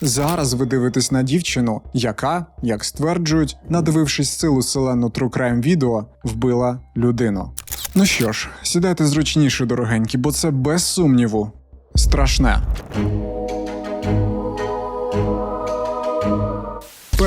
Зараз ви дивитесь на дівчину, яка, як стверджують, надивившись силу селену True Crime відео, вбила людину. Ну що ж, сідайте зручніше, дорогенькі, бо це без сумніву страшне.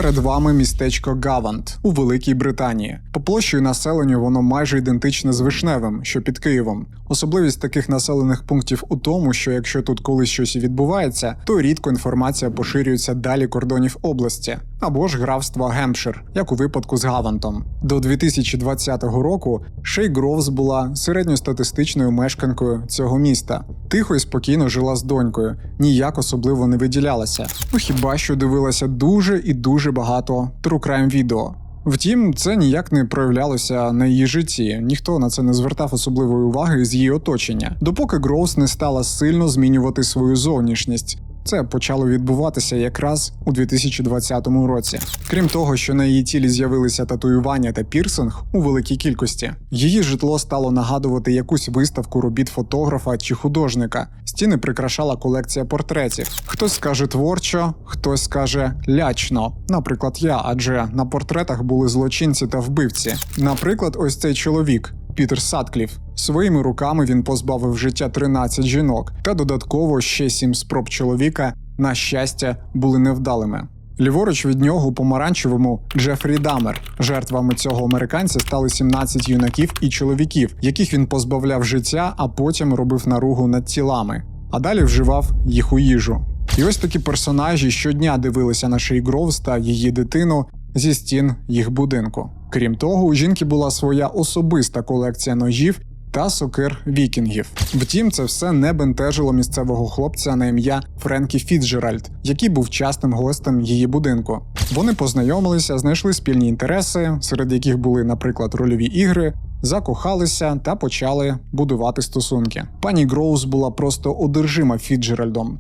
Перед вами містечко Гавант у Великій Британії. По площі населенню воно майже ідентичне з Вишневим, що під Києвом. Особливість таких населених пунктів у тому, що якщо тут колись щось і відбувається, то рідко інформація поширюється далі кордонів області або ж графства Гемпшир, як у випадку з Гавантом. До 2020 року Шей Гровс була середньостатистичною мешканкою цього міста. Тихо і спокійно жила з донькою, ніяк особливо не виділялася. Ну хіба що дивилася дуже і дуже багато crime відео. Втім, це ніяк не проявлялося на її житті. Ніхто на це не звертав особливої уваги з її оточення, допоки Гроус не стала сильно змінювати свою зовнішність. Це почало відбуватися якраз у 2020 році. Крім того, що на її тілі з'явилися татуювання та пірсинг у великій кількості, її житло стало нагадувати якусь виставку робіт фотографа чи художника. Стіни прикрашала колекція портретів. Хтось скаже творчо, хтось скаже лячно. Наприклад, я, адже на портретах були злочинці та вбивці. Наприклад, ось цей чоловік. Пітер Садкліф. Своїми руками він позбавив життя 13 жінок, та додатково ще 7 спроб чоловіка, на щастя, були невдалими. Ліворуч від нього помаранчевому Джефрі Дамер. Жертвами цього американця стали 17 юнаків і чоловіків, яких він позбавляв життя, а потім робив наругу над тілами, а далі вживав їх у їжу. І ось такі персонажі щодня дивилися на Шей Гроувс та її дитину зі стін їх будинку. Крім того, у жінки була своя особиста колекція ножів та сокир вікінгів. Втім, це все не бентежило місцевого хлопця на ім'я Френкі Фіцджеральд, який був частим гостем її будинку. Вони познайомилися, знайшли спільні інтереси, серед яких були, наприклад, рольові ігри. Закохалися та почали будувати стосунки. Пані Гроуз була просто одержима Фіцджеральдом.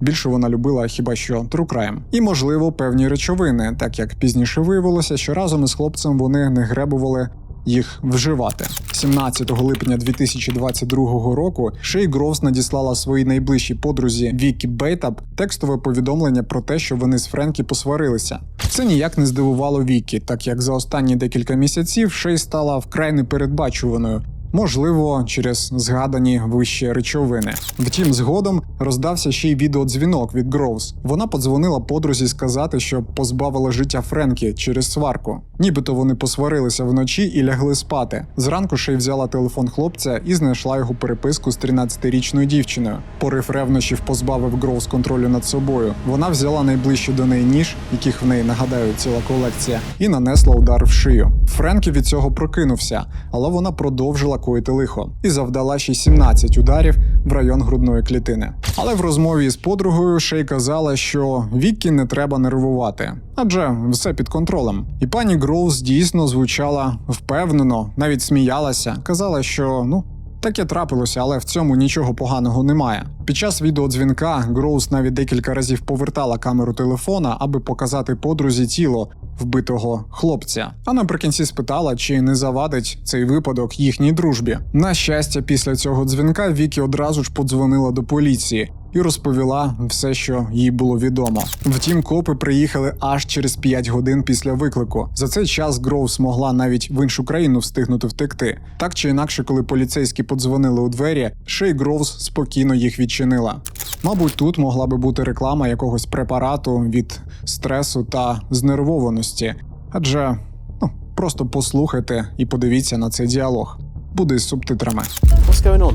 Більше вона любила хіба що True Crime. і, можливо, певні речовини, так як пізніше виявилося, що разом із хлопцем вони не гребували їх вживати. 17 липня 2022 року Шей Гровс надіслала своїй найближчій подрузі Вікі Бейтап текстове повідомлення про те, що вони з Френкі посварилися. Це ніяк не здивувало Вікі, так як за останні декілька місяців Шей стала вкрай непередбачуваною. Можливо, через згадані вище речовини. Втім, згодом роздався ще й відеодзвінок від Гроус. Вона подзвонила подрузі сказати, що позбавила життя Френкі через сварку. Нібито вони посварилися вночі і лягли спати. Зранку ще й взяла телефон хлопця і знайшла його переписку з 13-річною дівчиною. Порив ревнощів позбавив Гроус контролю над собою. Вона взяла найближче до неї ніж, яких в неї нагадаю ціла колекція, і нанесла удар в шию. Френкі від цього прокинувся, але вона продовжила коїти лихо і завдала ще 17 ударів в район грудної клітини. Але в розмові з подругою Шей казала, що Віккі не треба нервувати, адже все під контролем. І пані Гроуз дійсно звучала впевнено, навіть сміялася, казала, що ну. Таке трапилося, але в цьому нічого поганого немає. Під час відеодзвінка Гроус навіть декілька разів повертала камеру телефона, аби показати подрузі тіло вбитого хлопця. А наприкінці спитала, чи не завадить цей випадок їхній дружбі. На щастя, після цього дзвінка Вікі одразу ж подзвонила до поліції. І розповіла все, що їй було відомо. Втім, копи приїхали аж через 5 годин після виклику. За цей час Гроус могла навіть в іншу країну встигнути втекти. Так чи інакше, коли поліцейські подзвонили у двері, Шей Гроус спокійно їх відчинила. Мабуть, тут могла би бути реклама якогось препарату від стресу та знервованості, адже ну просто послухайте і подивіться на цей діалог. Буде з субтитрами. What's going on?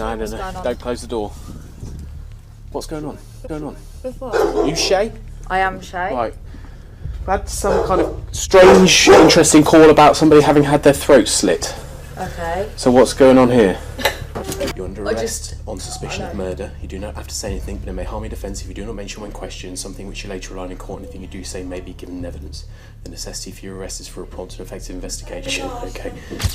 Sorry, the dogs. No, no, no. Don't close the door. What's going on? What's going on? With what? You Shay? I am Shay. Right. I had some kind of strange, interesting call about somebody having had their throat slit. Okay. So what's going on here? You're under I arrest just- on suspicion of murder. You do not have to say anything, but it may harm your defence if you do not mention when questioned something which you later rely on in court. Anything you do say may be given evidence. The necessity for your arrest is for a prompt and effective investigation. Okay.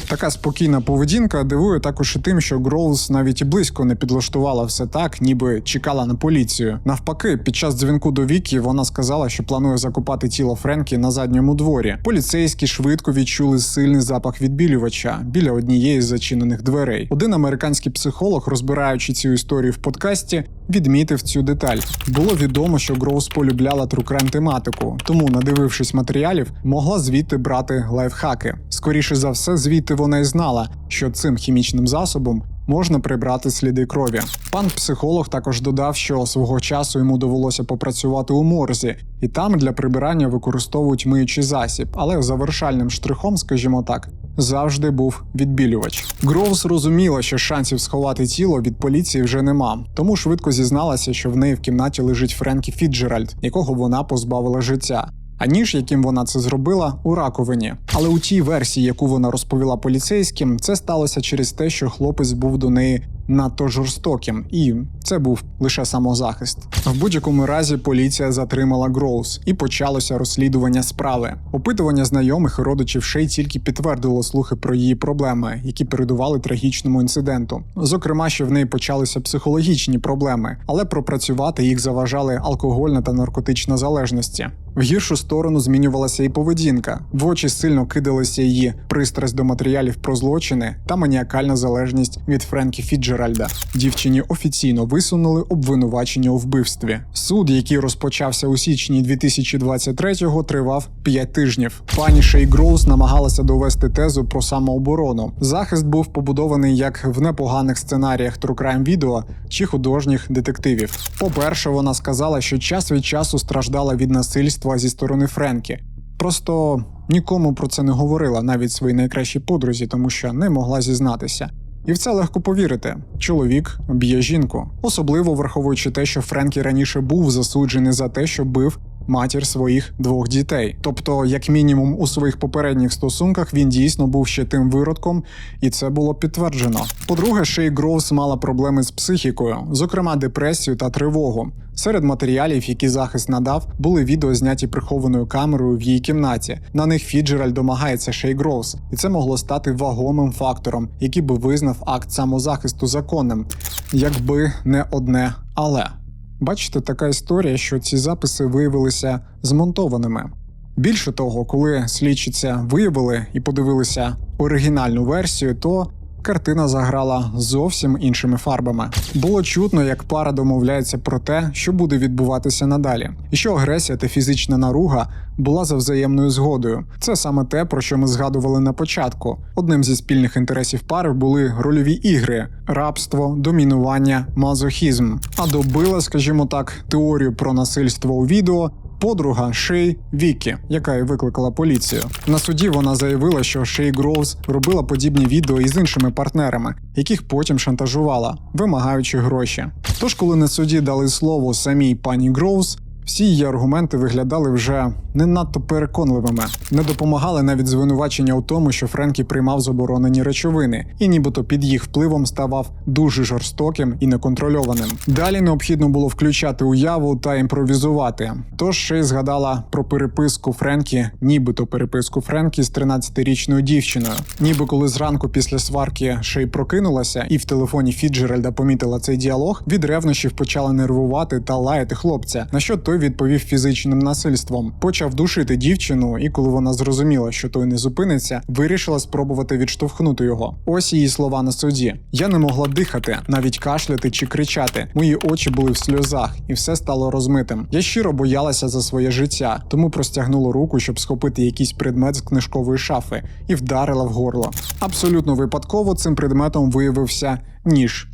Така спокійна поведінка дивує також і тим, що Гроуз навіть і близько не підлаштувала все так, ніби чекала на поліцію. Навпаки, під час дзвінку до Вікі вона сказала, що планує закопати тіло Френкі на задньому дворі. Поліцейські швидко відчули сильний запах відбілювача біля однієї з зачинених дверей. Один американський психолог розбираючи цю історію в подкасті, відмітив цю деталь. Було відомо, що Гроуз полюбляла трукрем тематику, тому, надивившись матеріалів, могла звідти брати лайфхаки. Скоріше за все, звідти вона й знала, що цим хімічним засобом можна прибрати сліди крові. Пан психолог також додав, що свого часу йому довелося попрацювати у морзі, і там для прибирання використовують миючий засіб, але завершальним штрихом, скажімо так, завжди був відбілювач. Гров зрозуміла, що шансів сховати тіло від поліції вже нема, тому швидко зізналася, що в неї в кімнаті лежить Френкі Фіджеральд, якого вона позбавила життя. А ніж, яким вона це зробила, у раковині. Але у тій версії, яку вона розповіла поліцейським, це сталося через те, що хлопець був до неї надто жорстоким, і це був лише самозахист. В будь-якому разі поліція затримала Гроус і почалося розслідування справи. Опитування знайомих і родичів Шей тільки підтвердило слухи про її проблеми, які передували трагічному інциденту. Зокрема, що в неї почалися психологічні проблеми, але пропрацювати їх заважали алкогольна та наркотична залежності. В гіршу сторону змінювалася і поведінка. В очі сильно кидалася її пристрасть до матеріалів про злочини та маніакальна залежність від Френкі Фіджеральда. Дівчині офіційно висунули обвинувачення у вбивстві. Суд, який розпочався у січні 2023-го, тривав 5 тижнів. Пані Шей Гроус намагалася довести тезу про самооборону. Захист був побудований як в непоганих сценаріях True відео чи художніх детективів. По-перше, вона сказала, що час від часу страждала від насильства зі сторони Френкі. Просто нікому про це не говорила, навіть своїй найкращій подрузі, тому що не могла зізнатися. І в це легко повірити. Чоловік б'є жінку, особливо враховуючи те, що Френкі раніше був засуджений за те, що бив матір своїх двох дітей. Тобто, як мінімум, у своїх попередніх стосунках він дійсно був ще тим виродком, і це було підтверджено. По-друге, Шей Гроувс мала проблеми з психікою, зокрема депресію та тривогу. Серед матеріалів, які захист надав, були відео зняті прихованою камерою в її кімнаті. На них Фіджераль домагається Шей Гроувс, і це могло стати вагомим фактором, який би визнав акт самозахисту законним, якби не одне але. Бачите, така історія, що ці записи виявилися змонтованими. Більше того, коли слідчі виявили і подивилися оригінальну версію, то картина заграла зовсім іншими фарбами. Було чутно, як пара домовляється про те, що буде відбуватися надалі, і що агресія та фізична наруга була за взаємною згодою. Це саме те, про що ми згадували на початку. Одним зі спільних інтересів пари були рольові ігри: рабство, домінування, мазохізм. А добила, скажімо так, теорію про насильство у відео подруга Шей Вікі, яка й викликала поліцію. На суді вона заявила, що Шей Гроуз робила подібні відео із іншими партнерами, яких потім шантажувала, вимагаючи гроші. Тож, коли на суді дали слово самій пані Гроувз, всі її аргументи виглядали вже не надто переконливими, не допомагали навіть звинувачення у тому, що Френкі приймав заборонені речовини, і нібито під їх впливом ставав дуже жорстоким і неконтрольованим. Далі необхідно було включати уяву та імпровізувати. Тож ще й згадала про переписку Френкі, нібито переписку Френкі з 13-річною дівчиною. Ніби коли зранку після сварки ще й прокинулася, і в телефоні Фіджеральда помітила цей діалог, від ревнощів почала нервувати та лаяти хлопця, на що той відповів фізичним насильством. Почав душити дівчину, і коли вона зрозуміла, що той не зупиниться, вирішила спробувати відштовхнути його. Ось її слова на суді. Я не могла дихати, навіть кашляти чи кричати. Мої очі були в сльозах, і все стало розмитим. Я щиро боялася за своє життя, тому простягнула руку, щоб схопити якийсь предмет з книжкової шафи, і вдарила в горло. Абсолютно випадково цим предметом виявився ніж.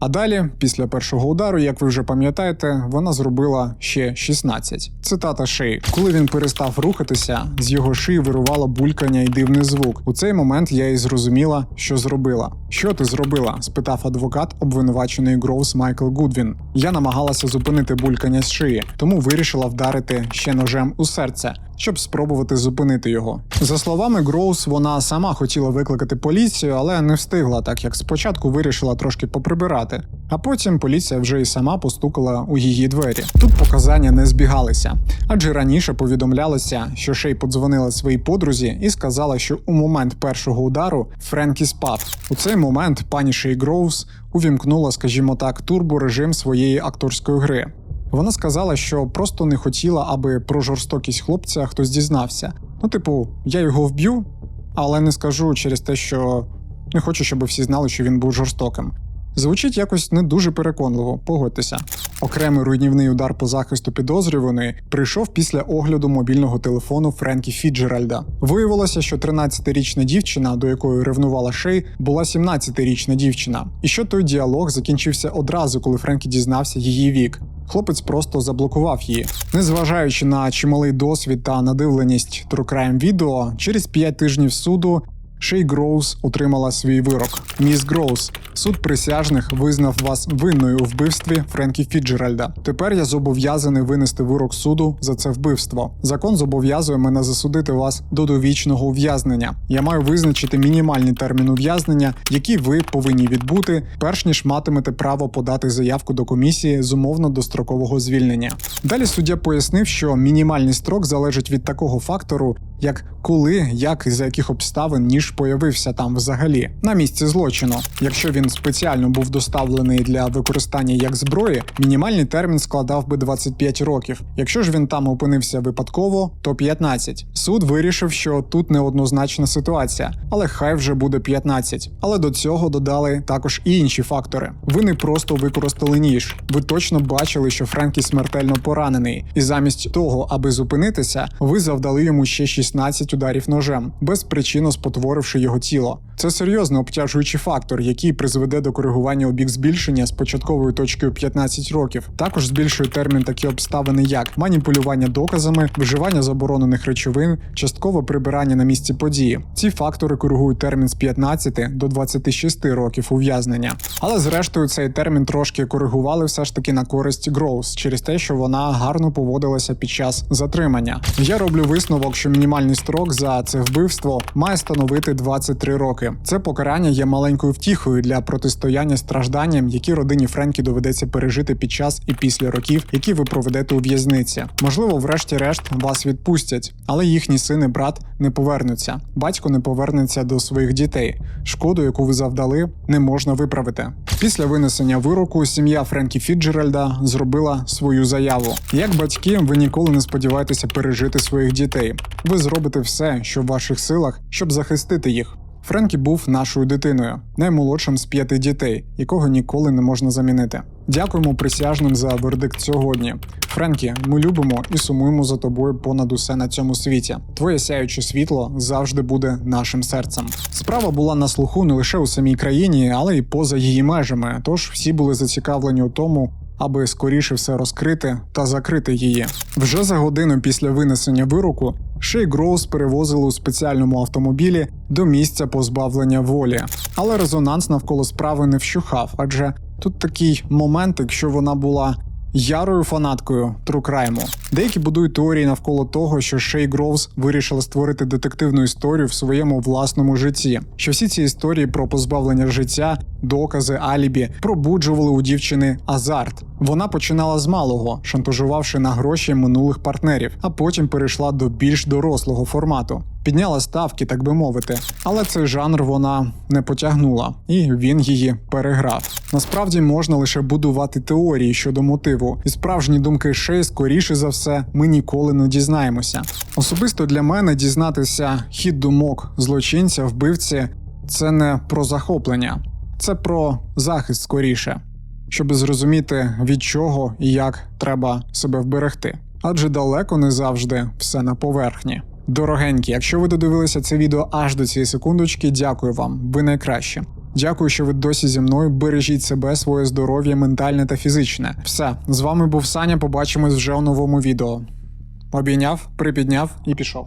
А далі, після першого удару, як ви вже пам'ятаєте, вона зробила ще 16. Цитата Шей. Коли він перестав рухатися, з його шиї вирувало булькання і дивний звук. У цей момент я і зрозуміла, що зробила. Що ти зробила? спитав адвокат обвинуваченої Гроус Майкл Гудвін. Я намагалася зупинити булькання з шиї, тому вирішила вдарити ще ножем у серце. Щоб спробувати зупинити його. За словами Гроус, вона сама хотіла викликати поліцію, але не встигла, так як спочатку вирішила трошки поприбирати. А потім поліція вже і сама постукала у її двері. Тут показання не збігалися, адже раніше повідомлялося, що Шей подзвонила своїй подрузі і сказала, що у момент першого удару Френкі спав. У цей момент пані Шей Гроувс увімкнула, скажімо так, турборежим своєї акторської гри. Вона сказала, що просто не хотіла, аби про жорстокість хлопця хтось дізнався. Ну, типу, я його вб'ю, але не скажу через те, що не хочу, щоб всі знали, що він був жорстоким. Звучить якось не дуже переконливо, погодьтеся. Окремий руйнівний удар по захисту підозрюваної прийшов після огляду мобільного телефону Френкі Фіджеральда. Виявилося, що 13-річна дівчина, до якої ревнувала Шей, була 17-річна дівчина. І що той діалог закінчився одразу, коли Френкі дізнався її вік. Хлопець просто заблокував її. Незважаючи на чималий досвід та надивленість True Crime відео, через 5 тижнів суду Шей Гроуз отримала свій вирок. Міс Гроуз, суд присяжних визнав вас винною у вбивстві Френкі Фіджеральда. Тепер я зобов'язаний винести вирок суду за це вбивство. Закон зобов'язує мене засудити вас до довічного ув'язнення. Я маю визначити мінімальний термін ув'язнення, який ви повинні відбути, перш ніж матимете право подати заявку до комісії з умовно дострокового звільнення. Далі суддя пояснив, що мінімальний строк залежить від такого фактору, як коли, як і за яких обставин ніж появився там взагалі на місці злочину. Якщо він спеціально був доставлений для використання як зброї, мінімальний термін складав би 25 років. Якщо ж він там опинився випадково, то 15. Суд вирішив, що тут неоднозначна ситуація, але хай вже буде 15. Але до цього додали також і інші фактори. Ви не просто використали ніж. Ви точно бачили, що Френкі смертельно поранений, і замість того, аби зупинитися, ви завдали йому ще 16 ударів ножем, без причини спотворивши його тіло. Це серйозно обтяжуючий фактор, який призведе до коригування у бік збільшення з початковою точкою 15 років. Також збільшує термін такі обставини, як маніпулювання доказами, вживання заборонених речовин, часткове прибирання на місці події. Ці фактори коригують термін з 15 до 26 років ув'язнення. Але зрештою цей термін трошки коригували все ж таки на користь Гроус через те, що вона гарно поводилася під час затримання. Я роблю висновок, що мінімальний строк за це вбивство має становити 23 роки. Це покарання є маленькою втіхою для протистояння стражданням, які родині Френкі доведеться пережити під час і після років, які ви проведете у в'язниці. Можливо, врешті-решт вас відпустять, але їхні син і брат не повернуться. Батько не повернеться до своїх дітей. Шкоду, яку ви завдали, не можна виправити. Після винесення вироку сім'я Френкі Фіджеральда зробила свою заяву. Як батьки, ви ніколи не сподіваєтеся пережити своїх дітей. Ви зробите все, що в ваших силах, щоб захистити їх. Френкі був нашою дитиною, наймолодшим з п'яти дітей, якого ніколи не можна замінити. Дякуємо присяжним за вердикт сьогодні. Френкі, ми любимо і сумуємо за тобою понад усе на цьому світі. Твоє сяюче світло завжди буде нашим серцем. Справа була на слуху не лише у самій країні, але й поза її межами. Тож всі були зацікавлені у тому, аби скоріше все розкрити та закрити її. Вже за годину після винесення вироку Шей Гроус перевозили у спеціальному автомобілі до місця позбавлення волі. Але резонанс навколо справи не вщухав, адже тут такий момент, якщо вона була ярою фанаткою трукрайму. Деякі будують теорії навколо того, що Шей Гроувс вирішила створити детективну історію в своєму власному житті. Що всі ці історії про позбавлення життя, докази, алібі пробуджували у дівчини азарт. Вона починала з малого, шантажувавши на гроші минулих партнерів, а потім перейшла до більш дорослого формату. Підняла ставки, так би мовити, але цей жанр вона не потягнула, і він її переграв. Насправді можна лише будувати теорії щодо мотиву, і справжні думки Шей, скоріше за все, ми ніколи не дізнаємося. Особисто для мене дізнатися хід думок злочинця, вбивці це не про захоплення, це про захист скоріше, щоб зрозуміти від чого і як треба себе вберегти. Адже далеко не завжди все на поверхні. Дорогенькі, якщо ви додивилися це відео аж до цієї секундочки, дякую вам, ви найкраще. Дякую, що ви досі зі мною. Бережіть себе, своє здоров'я, ментальне та фізичне. Все, з вами був Саня. Побачимось вже у новому відео. Обійняв, припідняв і пішов.